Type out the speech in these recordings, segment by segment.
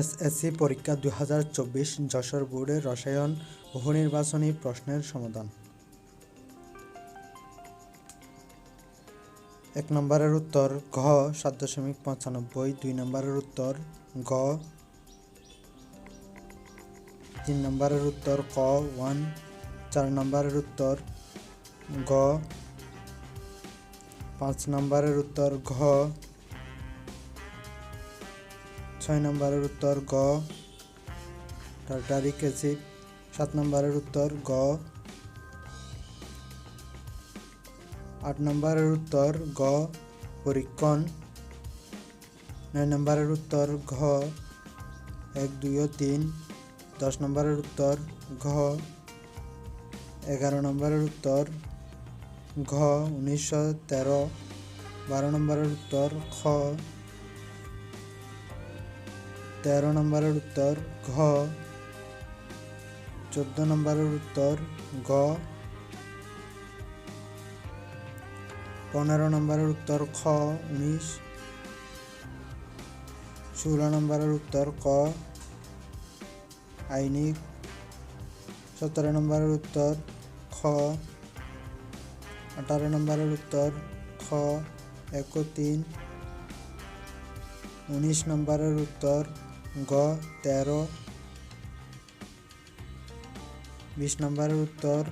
SSC পরীক্ষা দুই হাজার চব্বিশ যশোর বোর্ডের রসায়ন বহুনির্বাচনী প্রশ্নের সমাধান। এক নম্বরের উত্তর ঘ, সাত দশমিক পঁচানব্বই। দুই নম্বরের উত্তর গ, তিন নম্বরের উত্তর ক, ওয়ান। চার নম্বরের উত্তর গ, পাঁচ নম্বরের উত্তর ঘ ছয় নম্বরের উত্তর গ। টার্টারিক অ্যাসিড সাত নম্বরের উত্তর গ। আট নম্বরের উত্তর গ, পরীক্ষণ। নয় নম্বরের উত্তর ঘ, এক, দুই ও তিন। দশ নম্বরের উত্তর ঘ। এগারো নম্বরের উত্তর ঘ, উনিশশো তেরো। বারো নম্বরের উত্তর খ। তেরো নম্বরের উত্তর ঘ, চোদ্দ নম্বরের উত্তর গ, পনেরো নম্বরের উত্তর খ, উনিশ, ষোলো নম্বরের উত্তর ক, আইনিক, সতেরো নম্বরের উত্তর খ, আঠারো নম্বরের উত্তর খ, এক তিন, উনিশ নম্বরের উত্তর গ, তেরো। বিশ নম্বরের উত্তর,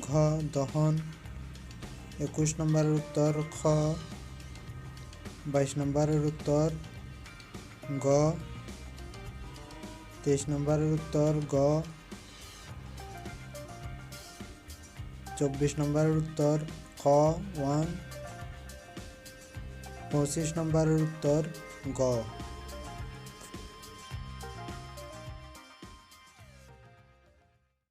ঘ, দহন। একুশ নম্বরের উত্তর, খ। বাইশ নম্বরের উত্তর, গ। তেইশ নম্বরের উত্তর, গ। চব্বিশ নম্বরের উত্তর, খ, ওয়ান। পঁচিশ নম্বরের উত্তর, গ।